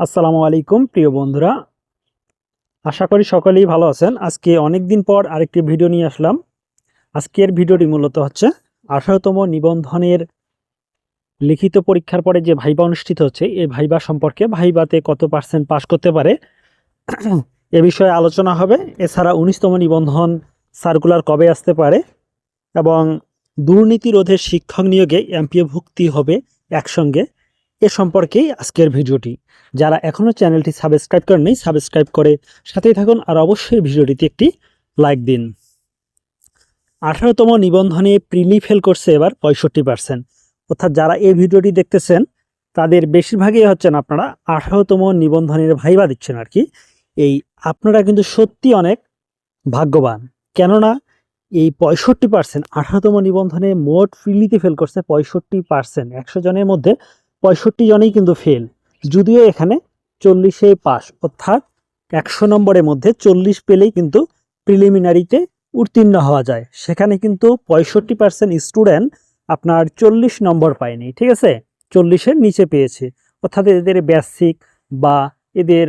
আসসালামু আলাইকুম, প্রিয় বন্ধুরা। আশা করি সকলেই ভালো আছেন। আজকে অনেক দিন পর আরেকটি ভিডিও নিয়ে আসলাম। আজকের ভিডিওটি মূলত হচ্ছে আঠারোতম নিবন্ধনের লিখিত পরীক্ষার পরে যে ভাইবা অনুষ্ঠিত হচ্ছে, এই ভাইবা সম্পর্কে ভাইবাতে কত পার্সেন্ট পাশ করতে পারে, এ বিষয়ে আলোচনা হবে। এছাড়া উনিশতম নিবন্ধন সার্কুলার কবে আসতে পারে এবং দুর্নীতি রোধের শিক্ষক নিয়োগে এমপিও ভুক্তি হবে একসঙ্গে। এ সম্পর্কেই আজকের ভিডিওটি। যারা এখনও চ্যানেলটি সাবস্ক্রাইব করেন করেননি, সাবস্ক্রাইব করে সাথেই থাকুন আর অবশ্যই ভিডিওটিতে একটি লাইক দিন। আঠারোতম নিবন্ধনে প্রিলি ফেল করছে এবার পঁয়ষট্টি পার্সেন্ট অর্থাৎ যারা এই ভিডিওটি দেখতেছেন, তাদের বেশিরভাগই হচ্ছেন আপনারা আঠারোতম নিবন্ধনের ভাইবা দিচ্ছেন আর কি। এই আপনারা কিন্তু সত্যি অনেক ভাগ্যবান। কেননা এই পঁয়ষট্টি পার্সেন্ট আঠারোতম নিবন্ধনে মোট প্রিলিতে ফেল করছে পঁয়ষট্টি পার্সেন্ট একশো জনের মধ্যে পঁয়ষট্টি জনেই কিন্তু ফেল যদিও এখানে চল্লিশে পাস অর্থাৎ একশো নম্বরের মধ্যে চল্লিশ পেলেই কিন্তু প্রিলিমিনারিতে উত্তীর্ণ হওয়া যায়। সেখানে কিন্তু পঁয়ষট্টি পার্সেন্ট স্টুডেন্ট আপনার চল্লিশ নম্বর পায়নি, ঠিক আছে? চল্লিশের নিচে পেয়েছে। অর্থাৎ এদের বেসিক বা এদের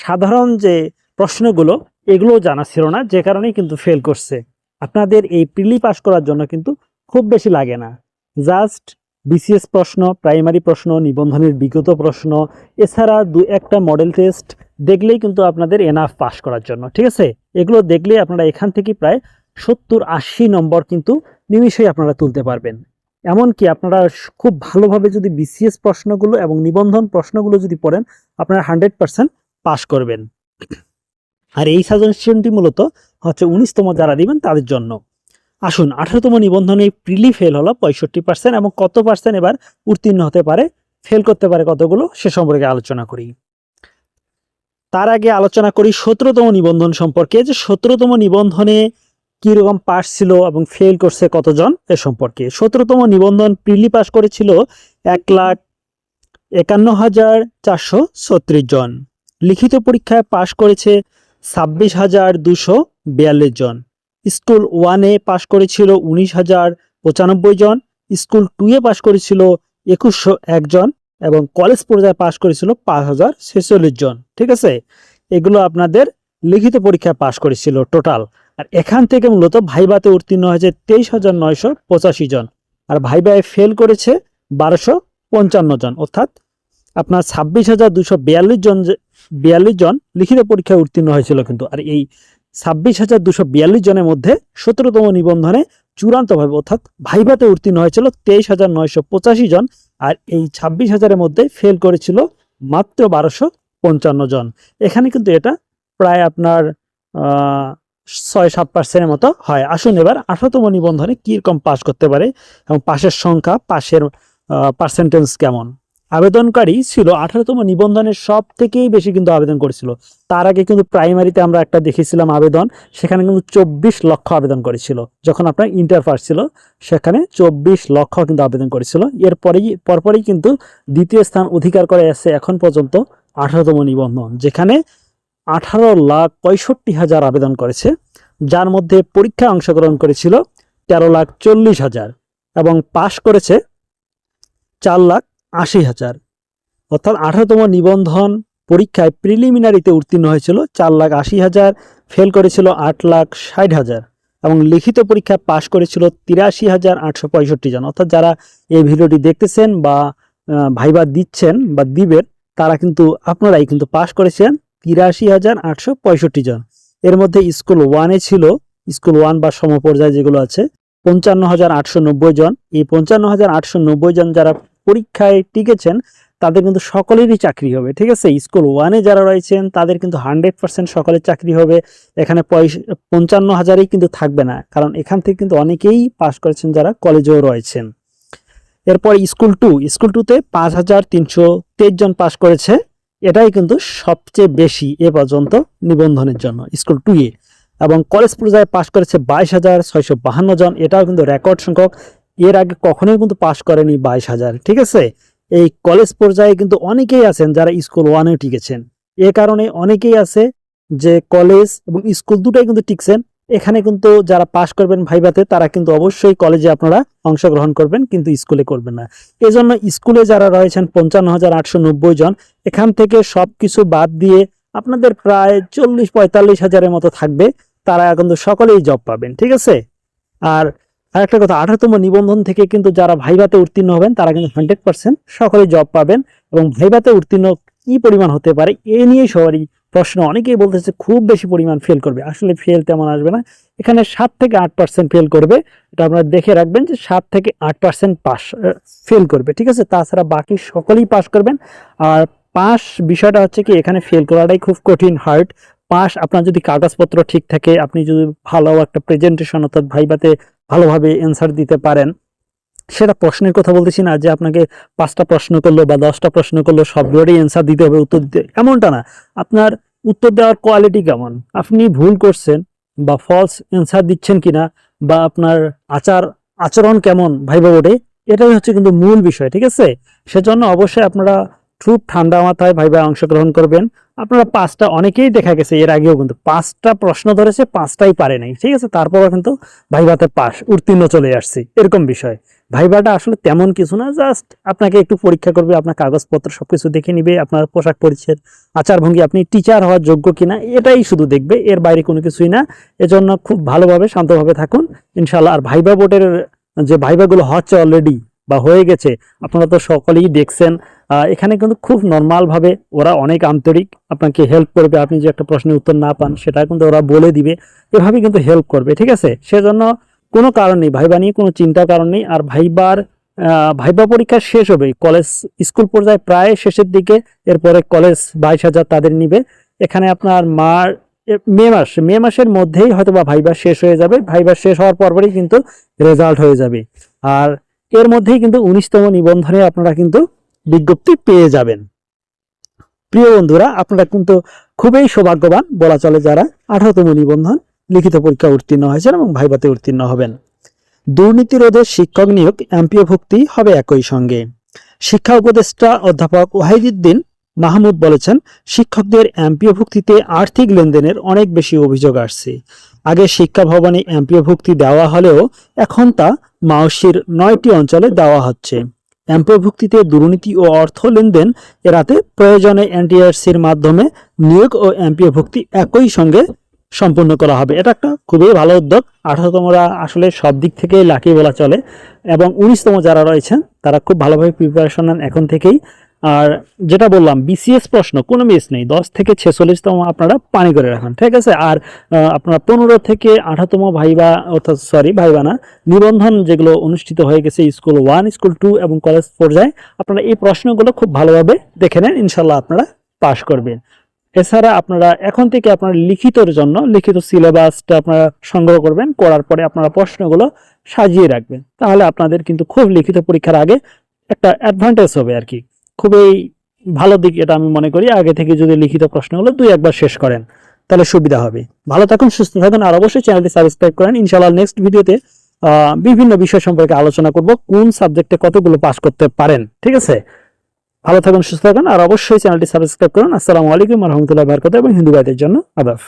সাধারণ যে প্রশ্নগুলো, এগুলোও জানা ছিল না, যে কারণেই কিন্তু ফেল করছে। আপনাদের এই প্রিলি পাস করার জন্য কিন্তু খুব বেশি লাগে না। জাস্ট বিসিএস প্রশ্ন, প্রাইমারি প্রশ্ন, নিবন্ধনের বিগত প্রশ্ন, এছাড়া দু একটা মডেল টেস্ট দেখলেই কিন্তু আপনাদের এনাফ পাস করার জন্য, ঠিক আছে? এগুলো দেখলেই আপনারা এখান থেকে প্রায় সত্তর আশি নম্বর কিন্তু নিমিষেই আপনারা তুলতে পারবেন। এমনকি আপনারা খুব ভালোভাবে যদি বিসিএস প্রশ্নগুলো এবং নিবন্ধন প্রশ্নগুলো যদি পড়েন, আপনারা হান্ড্রেড পার্সেন্ট পাস করবেন। আর এই সাজেশনটি মূলত হচ্ছে উনিশতম যারা দিবেন তাদের জন্য। আসুন, আঠারোতম নিবন্ধনে প্রিলি ফেল হলো, পঁয়ষট্টি পার্সেন্ট এবং কত পার্সেন্ট এবার উত্তীর্ণ হতে পারে ফেল করতে পারে কতগুলো, সে সম্পর্কে আলোচনা করি। তার আগে আলোচনা করি সতেরোতম নিবন্ধন সম্পর্কে, যে সতেরোতম নিবন্ধনে কীরকম পাস ছিল এবং ফেল করছে কতজন, এ সম্পর্কে। সতেরোতম নিবন্ধন প্রিলি পাস করেছিল এক লাখ একান্ন হাজার চারশো ছত্রিশ জন। লিখিত পরীক্ষায় পাশ করেছে ছাব্বিশ হাজার দুশো বিয়াল্লিশ জন। স্কুল ওয়ানে পাশ করেছিল উনিশ হাজার পঁচানব্বই জন, স্কুল টুয়ে পাশ করেছিল একুশশো একজন এবং কলেজ পর্যায়ে পাশ করেছিল পাঁচ হাজার ছেচল্লিশ জন, ঠিক আছে? এগুলো আপনাদের লিখিত পরীক্ষায় পাশ করেছিল টোটাল। আর এখান থেকে মূলত ভাইবাতে উত্তীর্ণ হয়েছে তেইশ হাজার নয়শো পঁচাশি জন আর ভাইবায় ফেল করেছে বারোশো পঞ্চান্ন জন। অর্থাৎ আপনার ছাব্বিশ হাজার দুশো বিয়াল্লিশ জন বিয়াল্লিশ জন লিখিত পরীক্ষায় উত্তীর্ণ হয়েছিল কিন্তু। আর এই ছাব্বিশ হাজার দুশো বিয়াল্লিশ জনের মধ্যে সতেরোতম নিবন্ধনে চূড়ান্তভাবে অর্থাৎ ভাইভাতে উত্তীর্ণ হয়েছিল তেইশ হাজার নয়শো পঁচাশি জন আর এই ছাব্বিশ হাজারের মধ্যে ফেল করেছিল মাত্র বারোশো পঞ্চান্ন জন। এখানে কিন্তু এটা প্রায় আপনার ছয় সাত পার্সেন্টের মতো হয়। আসুন এবার আঠারোতম নিবন্ধনে কীরকম পাস করতে পারে এবং পাশের সংখ্যা, পাশের পার্সেন্টেজ কেমন? আবেদনকারী ছিল, আঠারোতম নিবন্ধনের সব থেকেই বেশি কিন্তু আবেদন করেছিল। তার আগে কিন্তু প্রাইমারিতে আমরা একটা দেখেছিলাম আবেদন, সেখানে কিন্তু চব্বিশ লক্ষ আবেদন করেছিল। যখন আপনার ইন্টার পাস ছিল, সেখানে চব্বিশ লক্ষ কিন্তু আবেদন করেছিল। এরপরেই, পরপরই কিন্তু দ্বিতীয় স্থান অধিকার করে আসছে এখন পর্যন্ত আঠারোতম নিবন্ধন, যেখানে আঠারো লাখ পঁয়ষট্টি হাজার আবেদন করেছে। যার মধ্যে পরীক্ষায় অংশগ্রহণ করেছিল তেরো লাখ চল্লিশ হাজার এবং পাশ করেছে চার লাখ আশি হাজার। অর্থাৎ আঠারোতম নিবন্ধন পরীক্ষায় প্রিলিমিনারিতে উত্তীর্ণ হয়েছিল চার লাখ আশি হাজার ফেল করেছিল আট লাখ ষাট হাজার এবং লিখিত পরীক্ষায় পাশ করেছিল তিরাশি হাজার আটশো পঁয়ষট্টি জন। অর্থাৎ যারা এই ভিডিওটি দেখতেছেন বা ভাইবা দিচ্ছেন বা দিবেন, তারা কিন্তু আপনারাই কিন্তু পাশ করেছেন তিরাশি হাজার আটশো পঁয়ষট্টি জন। এর মধ্যে স্কুল ওয়ানে ছিল স্কুল ওয়ান বা সমপর্যায় যেগুলো আছে, পঞ্চান্ন হাজার আটশো নব্বই জন। এই পঞ্চান্ন হাজার আটশো নব্বই জন যারা পরীক্ষায় টিকেছেন, তাদের কিন্তু সকলেরই চাকরি হবে, ঠিক আছে? স্কুল ওয়ানে যারা রয়েছেন, তাদের কিন্তু হান্ড্রেড পার্সেন্ট সকলের চাকরি হবে, এখানে পঞ্চান্ন হাজারেই কিন্তু থাকবে না, কারণ এখান থেকে কিন্তু অনেকেই পাশ করেছেন যারা কলেজেও রয়েছেন। এরপর স্কুল টু স্কুল টুতে পাঁচ হাজার তিনশো তেইশ জন পাশ করেছে, এটাই কিন্তু সবচেয়ে বেশি এ পর্যন্ত নিবন্ধনের জন্য, স্কুল টু এ। এবং কলেজ পর্যায়ে পাশ করেছে বাইশ হাজার ছয়শো বাহান্ন জন, এটাও কিন্তু রেকর্ড সংখ্যক এর আগে কখনোই কিন্তু পাশ করেনি বাইশ হাজার, ঠিক আছে? এই কলেজ পর্যায়ে কিন্তু অনেকেই আছেন যারা স্কুল ওয়ানেও টিকেছেন। এ কারণে অনেকেই আছে যে কলেজ এবং স্কুল দুটাই কিন্তু টিকছেন। এখানে কিন্তু যারা পাশ করবেন ভাইভাতে, তারা কিন্তু অবশ্যই কলেজে আপনারা অংশগ্রহণ করবেন, কিন্তু স্কুলে করবেন না। এজন্য স্কুলে যারা রয়েছেন পঞ্চান্ন হাজার আটশো নব্বই জন, এখান থেকে সবকিছু বাদ দিয়ে আপনাদের প্রায় চল্লিশ পঁয়তাল্লিশ হাজারের মতো থাকবে। তারা কিন্তু সকলেই জব পাবেন, ঠিক আছে? আর আরেকটা কথা, আঠারোতম নিবন্ধন থেকে কিন্তু যারা ভাইভাতে উত্তীর্ণ হবেন, তারা কিন্তু হান্ড্রেড পার্সেন্ট সকলেই জব পাবেন এবং ভাইভাতে উত্তীর্ণ কি পরিমাণ হতে পারে এ নিয়ে সবারই প্রশ্ন। অনেকেই বলতেছে খুব বেশি পরিমাণ ফেল করবে। আসলে ফেল তেমন আসবে না। এখানে সাত থেকে আট পার্সেন্ট ফেল করবে। এটা আপনারা দেখে রাখবেন যে সাত থেকে আট পার্সেন্ট পাস ফেল করবে, ঠিক আছে? তাছাড়া বাকি সকলেই পাস করবেন। আর পাস বিষয়টা হচ্ছে কি, এখানে ফেল করাটাই খুব কঠিন হার্ড পাস আপনার যদি কাগজপত্র ঠিক থাকে, আপনি যদি ভালো একটা প্রেজেন্টেশন অর্থাৎ ভাইবাতে ভালোভাবে অ্যান্সার দিতে পারেন, সেটা প্রশ্নের কথা বলতেছি না, যে আপনাকে পাঁচটা প্রশ্ন করল বা দশটা প্রশ্ন করল সবগুলোরই অ্যান্সার দিতে হবে, উত্তর দিতে এমনটা না। আপনার উত্তর দেওয়ার কোয়ালিটি কেমন? আপনি ভুল করছেন বা ফলস অ্যান্সার দিচ্ছেন কিনা বা আপনার আচার, আচরণ কেমন ভাইবা বোর্ডে এটাই হচ্ছে কিন্তু মূল বিষয়, ঠিক আছে? সেজন্য অবশ্যই আপনারা খুব ঠান্ডা মাথায় ভাইবা অংশগ্রহণ করবেন। আপনারা পাঁচটা, অনেকেই দেখা গেছে এর আগেও কিন্তু পাঁচটা প্রশ্ন ধরেছে, পাঁচটাই পারে নাই। ঠিক আছে? তারপরও কিন্তু ভাইভাতে পাস উত্তীর্ণ চলে আসছে। এরকম বিষয়। ভাইভাটা আসলে তেমন কিছু না, জাস্ট আপনাকে একটু পরীক্ষা করবে, আপনার কাগজপত্র সবকিছু দেখে নিবে, আপনার পোশাক পরিচ্ছদ আচার ভঙ্গি আপনি টিচার হওয়ার যোগ্য কিনা, এটাই শুধু দেখবে, এর বাইরে কোনো কিছুই না। এজন্য খুব ভালোভাবে, শান্তভাবে থাকুন। ইনশাল্লাহ আর ভাইবা বোর্ডের যে ভাইবাগুলো হচ্ছে অলরেডি বা হয়ে গেছে, আপনারা তো সকলেই দেখছেন এখানে কিন্তু খুব নর্মাল ভাবে ওরা অনেক আন্তরিক, আপনাকে হেল্প করবে, আপনি যে একটা প্রশ্নের উত্তর না পান, সেটা কিন্তু ওরা বলে দিবে এভাবে কিন্তু হেল্প করবে, ঠিক আছে? সেজন্য কোনো কারণ নেই, ভাইবা নিয়ে কোনো চিন্তার কারণ নেই, আর ভাইবার ভাইবা পরীক্ষা শেষ হবে কলেজ স্কুল পর্যায়ে প্রায় শেষের দিকে, এরপরে কলেজ বাইশ হাজার তাদের নিবে, এখানে আপনার মার মে মাস, মে মাসের মধ্যেই হয়তো বা ভাইবা শেষ হয়ে যাবে, ভাইবা শেষ হওয়ার পরপরই কিন্তু রেজাল্ট হয়ে যাবে, আর এর মধ্যেই কিন্তু উনিশতম নিবন্ধনে আপনারা কিন্তু বিজ্ঞপ্তি পেয়ে যাবেন। প্রিয় বন্ধুরা, আপনারা কিন্তু খুবই সৌভাগ্যবান, বলা চলে যারা আঠারোতম নিবন্ধন, লিখিত পরীক্ষা উত্তীর্ণ হয়েছেন এবং ভাইভাতে উত্তীর্ণ হবেন। দুর্নীতি রোধে শিক্ষক নিয়োগ, এমপিও ভুক্তি হবে একই সঙ্গে। শিক্ষা উপদেষ্টা অধ্যাপক ওয়াহিদুদ্দিন মাহমুদ বলেছেন, শিক্ষকদের এমপিও ভুক্তিতে আর্থিক লেনদেনের অনেক বেশি অভিযোগ আসছে। আগে শিক্ষা ভবনে এমপিও ভুক্তি দেওয়া হলেও এখন তা মাওসির নয়টি অঞ্চলে দেওয়া হচ্ছে। এমপিও ভুক্তিতে দুর্নীতি ও অর্থ লেনদেন এড়াতে প্রয়োজনে এনটিআরসির মাধ্যমে নিয়োগ ও এমপিও ভুক্তি একই সঙ্গে সম্পূর্ণ করা হবে। এটা একটা খুবই ভালো উদ্যোগ। আঠারোতমরা আসলে সব দিক থেকেই লাকি বলা চলে এবং উনিশতম যারা রয়েছেন, তারা খুব ভালোভাবে প্রিপারেশন নেন। এখন থেকেই আর যেটা বললাম বিসিএস প্রশ্ন, কোনো মিস নেই। দশ থেকে ছেচল্লিশতম আপনারা পানি করে রাখুন, ঠিক আছে? আর আপনার পনেরো থেকে আঠাতম ভাইবা, অর্থাৎ সরি ভাইবা না নিবন্ধন যেগুলো অনুষ্ঠিত হয়ে গেছে স্কুল ওয়ান স্কুল টু এবং কলেজ পর্যায়ে, আপনারা এই প্রশ্নগুলো খুব ভালোভাবে দেখে নেন ইনশাল্লাহ আপনারা পাশ করবেন। এছাড়া আপনারা এখন থেকে আপনার লিখিতর জন্য, লিখিত সিলেবাসটা আপনারা সংগ্রহ করবেন, করার পরে আপনারা প্রশ্নগুলো সাজিয়ে রাখবেন। তাহলে আপনাদের কিন্তু খুব লিখিত পরীক্ষার আগে একটা অ্যাডভান্টেজ হবে আর কি। খুবই ভালো দিক এটা আমি মনে করি। আগে থেকে যদি লিখিত প্রশ্নগুলো দুই একবার শেষ করেন, তাহলে সুবিধা হবে। ভালো থাকুন, সুস্থ থাকুন, আর অবশ্যই চ্যানেলটি সাবস্ক্রাইব করেন। ইনশাআল্লাহ নেক্সট ভিডিওতে বিভিন্ন বিষয় সম্পর্কে আলোচনা করব, কোন সাবজেক্টে কতগুলো পাস করতে পারেন, ঠিক আছে? ভালো থাকুন, সুস্থ থাকুন, আর অবশ্যই চ্যানেলটি সাবস্ক্রাইব করুন। আসসালামু আলাইকুম রহমতুল্লাহ বারকাত এবং হিন্দু ভাইদের জন্য আদাব।